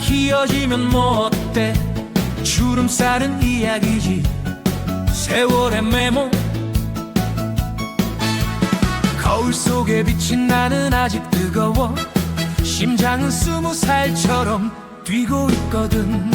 이어지면 뭐 어때 주름살은 이야기지. 세월의 메모. 거울 속에 비친 나는 아직 뜨거워. 심장은 스무 살처럼 뛰고 있거든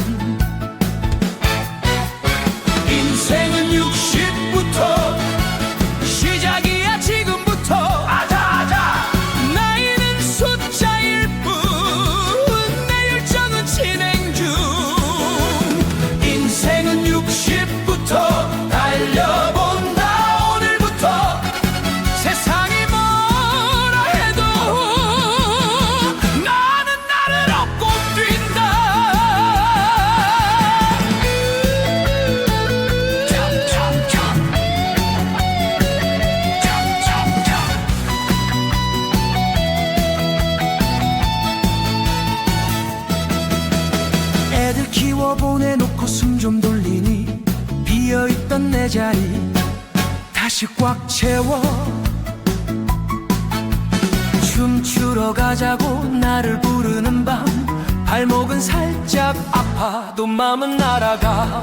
숨 좀 돌리니 비어있던 내 자리 다시 꽉 채워. 춤추러 가자고 나를 부르는 밤 발목은 살짝 아파도 마음은 날아가